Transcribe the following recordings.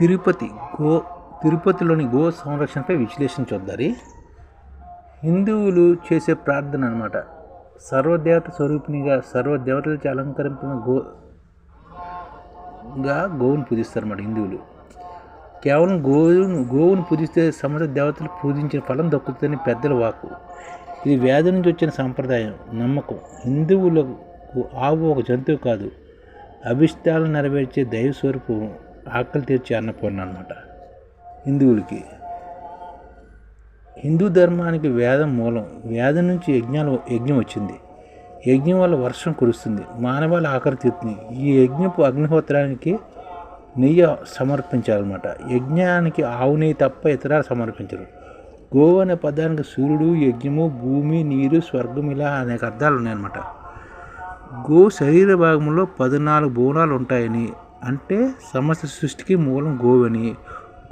తిరుపతి గో తిరుపతిలోని గో సంరక్షణపై విశ్లేషణ చూద్దారి. హిందువులు చేసే ప్రార్థన అనమాట సర్వదేవత స్వరూపిణిగా సర్వదేవతలచే అలంకరించిన గో గా గోవును పూజిస్తారు అన్నమాట హిందువులు. కేవలం గోవును గోవును పూజిస్తే సమస్త దేవతలు పూజించిన ఫలం దక్కుతుందని పెద్దల వాకు ఇది వేద నుంచి వచ్చిన సాంప్రదాయం నమ్మకం. హిందువులకు ఆవు ఒక జంతువు కాదు. అభిష్టాలను నెరవేర్చే దైవ స్వరూపం ఆకలి తీర్చే అన్నపూర్ణ అనమాట హిందువులకి హిందూ ధర్మానికి వేదం మూలం. వేదం నుంచి యజ్ఞాలు యజ్ఞం వచ్చింది. యజ్ఞం వల్ల వర్షం కురుస్తుంది. మానవాళి ఆకలి తీరుతుంది ఈ యజ్ఞపు అగ్నిహోత్రానికి నెయ్యి సమర్పించాలన్నమాట. యజ్ఞానికి ఆవు నెయ్యి తప్ప ఇతరాలు సమర్పించరు. గోవు అనే పదానికి సూర్యుడు యజ్ఞము భూమి నీరు స్వర్గం ఇలా అనేక అర్థాలు ఉన్నాయన్నమాట. గో శరీర భాగంలో పద్నాలుగు బోనాలు ఉంటాయని అంటే సమస్త సృష్టికి మూలం గోవని.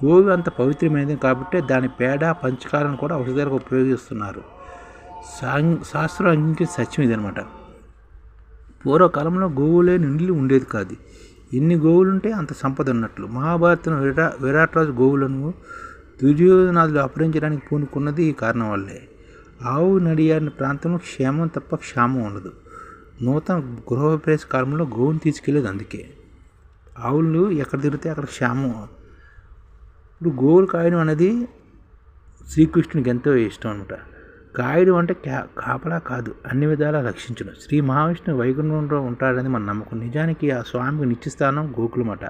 గోవు అంత పవిత్రమైనది కాబట్టి దాని పేడ పంచకాలను కూడా ఔషధాలకు ఉపయోగిస్తున్నారు. సాంగ్ శాస్త్రం అంగీకరించే సత్యం ఇదనమాట పూర్వకాలంలో గోవులే నిండి ఉండేది కాదు. ఎన్ని గోవులు ఉంటే అంత సంపద ఉన్నట్లు. మహాభారతం విరా విరాట్రాజు గోవులను దుర్యోధనాదులు అపహరించడానికి పూనుకున్నది ఈ కారణం వల్లే ఆవు నడియాడిన ప్రాంతంలో క్షేమం తప్ప క్షామం ఉండదు. నూతన గృహప్రవేశ కాలంలో గోవును తీసుకెళ్ళేది అందుకే. ఆవులు ఎక్కడ తిరిగితే అక్కడ క్షేమం. ఇప్పుడు గోవులు కాయడం అనేది శ్రీకృష్ణునికి ఎంతో ఇష్టం అనమాట కాయడం అంటే కా కాపలా కాదు అన్ని విధాలా రక్షించడం. శ్రీ మహావిష్ణువు వైకుంఠంలో ఉంటాడని మన నమ్మకం. నిజానికి ఆ స్వామికి నిత్యస్థానం గోకులమట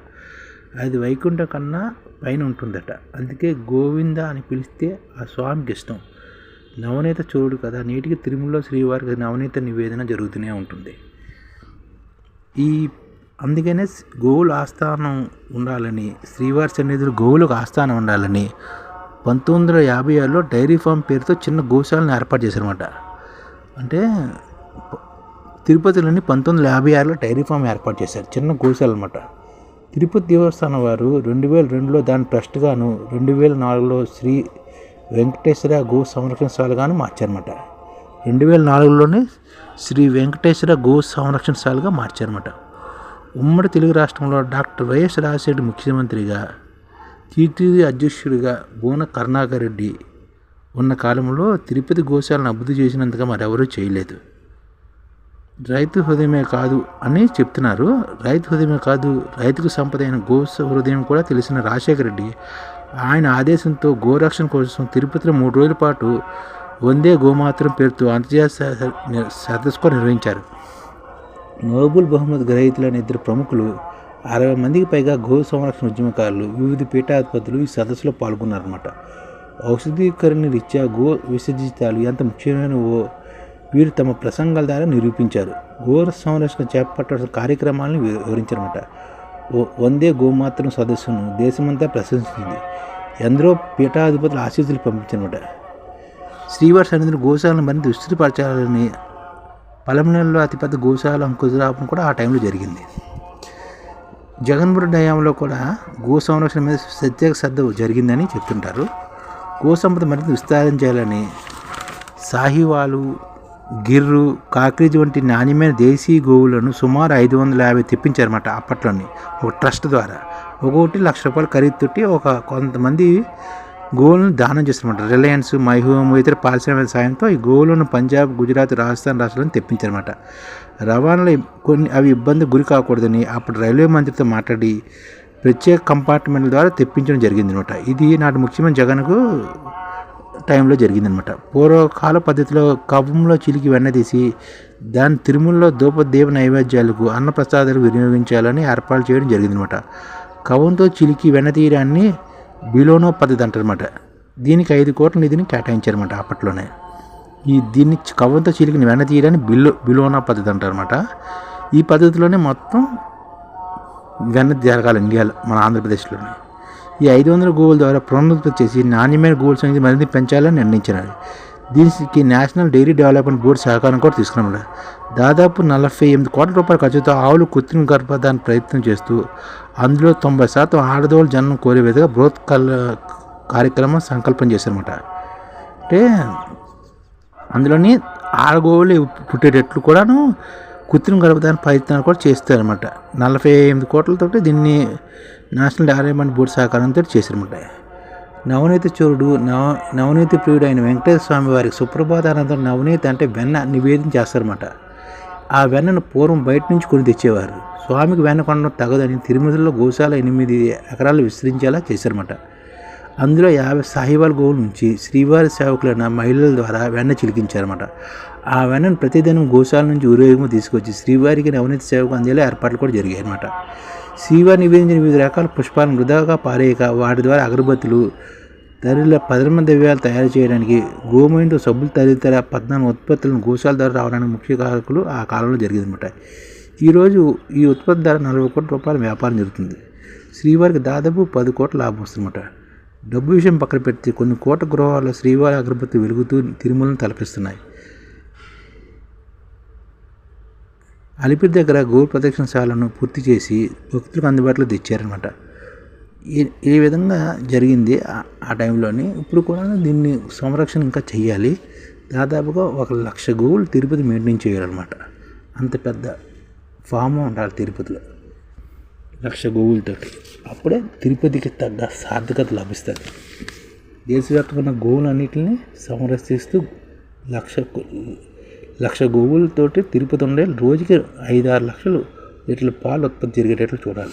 అది వైకుంఠం కన్నా పైన ఉంటుందట. అందుకే గోవింద అని పిలిస్తే ఆ స్వామికి ఇష్టం. నవనీత చూడు కదా నేటికి తిరుమలలో శ్రీవారికి నవనీత నివేదన జరుగుతూనే ఉంటుంది. ఈ అందుకనే గోవుల ఆస్థానం ఉండాలని శ్రీవారి సన్నిధిలో గోవులకు ఆస్థానం ఉండాలని పంతొమ్మిది వందల యాభై ఆరులో డైరీ ఫామ్ పేరుతో చిన్న గోశాలను ఏర్పాటు చేశారన్నమాట. అంటే తిరుపతిలోని పంతొమ్మిది వందల యాభై ఆరులో డైరీ ఫామ్ ఏర్పాటు చేశారు. చిన్న గోశాల అనమాట తిరుపతి దేవస్థానం వారు రెండు వేల రెండులో దాని ట్రస్ట్గాను రెండు వేల నాలుగులో శ్రీ వెంకటేశ్వర గో సంరక్షణశాలగాను మార్చారన్నమాట. రెండు వేల నాలుగులోనే శ్రీ వెంకటేశ్వర గో సంరక్షణశాలగా మార్చారన్నమాట. ఉమ్మడి తెలుగు రాష్ట్రంలో డాక్టర్ వైఎస్ రాజశేఖర్ ముఖ్యమంత్రిగా టీటీడీ అధ్యక్షుడిగా బోన కరుణాకర్ రెడ్డి ఉన్న కాలంలో తిరుపతి గోశాలను అభివృద్ధి చేసినంతగా మరెవరూ చేయలేదు. రైతు హృదయమే కాదు అని చెప్తున్నారు. రైతు హృదయమే కాదు రైతుకు సంపద అయిన గోస హృదయం కూడా తెలిసిన రాజశేఖర రెడ్డి ఆయన ఆదేశంతో గోరక్షణ కోసం తిరుపతిలో మూడు రోజుల పాటు వందే గోమాత్రం పేరుతో అంతర్జాతీయ సదస్సు కూడా నిర్వహించారు. నోబుల్ బహుమతి గ్రహీతులైన ఇద్దరు ప్రముఖులు అరవై మందికి పైగా గో సంరక్షణ ఉద్యమకారులు వివిధ పీఠాధిపతులు ఈ సదస్సులో పాల్గొన్నారన్నమాట. ఔషధీకరణ రీత్యా గో విసర్జితాలు ఎంత ముఖ్యమైనవో వీరు తమ ప్రసంగాల ద్వారా నిరూపించారు. గో సంరక్షణ చేపట్టాల్సిన కార్యక్రమాలను వివరించారన్నమాట. వందే గోమాత్రం సదస్సును దేశమంతా ప్రశంసించింది. ఎందరో పీఠాధిపతులు ఆశీస్సులు పంపించారన్నమాట. శ్రీవారి సన్నిధిని గోశాలను మరింత విస్తృతపరచాలని పలమనేరులో అతిపెద్ద గోశాల అంకురాపం కూడా ఆ టైంలో జరిగింది. జగన్మోహన్ హయాంలో కూడా గో సంరక్షణ మీద ప్రత్యేక శ్రద్ధ జరిగిందని చెప్తుంటారు. గో సంపద మరింత విస్తరించాలని సాహివాలు గిర్రు కాక్రీజ్ వంటి నాణ్యమైన దేశీ గోవులను సుమారు ఐదు వందల యాభై తెప్పించారన్నమాట అప్పట్లోని ఒక ట్రస్ట్ ద్వారా. ఒక్కొక్కటి లక్ష రూపాయలు ఖరీదు తొట్టి ఒక కొంతమంది గోవులను దానం చేస్తారన్నమాట రిలయన్స్ మైహోమ్ ఇతర పారిశ్రామిక సాయంతో ఈ గోవులను పంజాబ్ గుజరాత్ రాజస్థాన్ రాష్ట్రాలను తెప్పించారన్నమాట. రవాణాలో కొన్ని అవి ఇబ్బంది గురి కాకూడదని అప్పుడు రైల్వే మంత్రితో మాట్లాడి ప్రత్యేక కంపార్ట్మెంట్ల ద్వారా తెప్పించడం జరిగింది అనమాట ఇది నాటి ముఖ్యమంత్రి జగన్కు టైంలో జరిగిందనమాట పూర్వకాల పద్ధతిలో కవ్వంలో చిలికి వెన్న తీసి దాని తిరుమలలో దూపదేవ నైవేద్యాలకు అన్నప్రసాదాలు వినియోగించాలని ఏర్పాటు చేయడం జరిగిందనమాట కవ్వంతో చిలికి వెన్న తీయడాన్ని బిలోనో పద్ధతి అంటారనమాట దీనికి ఐదు కోట్ల నిధిని కేటాయించారన్నమాట అప్పట్లోనే. ఈ దీన్ని కవ్వంతో చిలికిన వెన్న తీయడాన్ని బిలో బిలోనా పద్ధతి అంటారనమాట ఈ పద్ధతిలోనే మొత్తం వెన్న జరగాలి ఇండియాలో మన ఆంధ్రప్రదేశ్లోనే. ఈ ఐదు వందల గోవుల ద్వారా పునరుత్పత్తి చేసి నాణ్యమైన గోవుల సంఖ్య మరింత పెంచాలని నిర్ణయించినారు దీనికి నేషనల్ డైరీ డెవలప్మెంట్ బోర్డు సహకారం కూడా తీసుకున్నాడు దాదాపు నలభై ఎనిమిది కోట్ల రూపాయల ఖర్చుతో ఆవులు కృత్రిమ గర్భధారణ ప్రయత్నం చేస్తూ అందులో తొంభై శాతం ఆడదోళ్ళు జన్మం కోరే విధంగా బృహత్ కల్ కార్యక్రమం సంకల్పం చేశారన్నమాట. అంటే అందులోని ఆడగోవులు పుట్టేటట్లు కూడాను కృత్రిమ గర్భధారణ ప్రయత్నాలు కూడా చేస్తారన్నమాట. నలభై ఎనిమిది కోట్లతోటి దీన్ని నేషనల్ డెవలప్మెంట్ బోర్డు సహకారంతో చేశారన్నమాట. నవనీతి చోరుడు నవ నవనీతి ప్రియుడు అయిన వెంకటేశ్వర స్వామి వారికి సుప్రభాత అనంతరం నవనీతి అంటే వెన్న నివేదన చేస్తారన్నమాట. ఆ వెన్నను పూర్వం బయట నుంచి కొని తెచ్చేవారు. స్వామికి వెన్న కొనడం తగదని తిరుమలలో గోశాల ఎనిమిది ఎకరాలు విస్తరించేలా చేశారన్నమాట. అందులో యాభై సాహివాల్ గోవుల నుంచి శ్రీవారి సేవకులైన మహిళల ద్వారా వెన్న చిలికించారన్నమాట. ఆ వెన్నను ప్రతిదినం గోశాల నుంచి ఊరేగింపు తీసుకొచ్చి శ్రీవారికి నవనీతి సేవకు అందేలా ఏర్పాట్లు కూడా జరిగాయి అన్నమాట శ్రీవారి నివేదించిన వివిధ రకాల పుష్పాలను వృధాగా పారేయక వాటి ద్వారా అగరబత్తులు తల్లిల పదమ ద్రవ్యాలు తయారు చేయడానికి గోమయంతో సబ్బులు తదితర పద్నాలుగు ఉత్పత్తులను గోశాల ద్వారా రావడానికి ముఖ్య కారకులు ఆ కాలంలో జరిగిందన్నమాట. ఈరోజు ఈ ఉత్పత్తి ధర నలభై కోట్ల రూపాయల వ్యాపారం జరుగుతుంది. శ్రీవారికి దాదాపు పది కోట్ల లాభం వస్తుందన్నమాట. డబ్బు విషయం పక్కన పెడితే కొన్ని కోట గృహాల్లో శ్రీవారి అగరబత్తి వెలుగుతూ తిరుమలను తలపిస్తున్నాయి. అలిపిరి దగ్గర గోరు ప్రదక్షిణశాలను పూర్తి చేసి భక్తులకు అందుబాటులో తెచ్చారనమాట ఈ ఈ విధంగా జరిగింది ఆ- టైంలోని. ఇప్పుడు కూడా దీన్ని సంరక్షణ ఇంకా చెయ్యాలి. దాదాపుగా ఒక లక్ష గోవులు తిరుపతి మెయింటైన్ చేయాలన్నమాట అంత పెద్ద ఫామ్ ఉండాలి తిరుపతిలో. లక్ష గోవులతోటి అప్పుడే తిరుపతికి తగ్గ సార్థకత లభిస్తుంది. దేశవ్యాప్తంగా ఉన్న గోవులన్నిటిని సంరక్షిస్తూ లక్ష లక్ష గోవులతోటి తిరుపతి ఉండే రోజుకి ఐదు ఆరు లక్షలు లీటర్ల పాలు ఉత్పత్తి జరిగేటట్లు చూడాలి.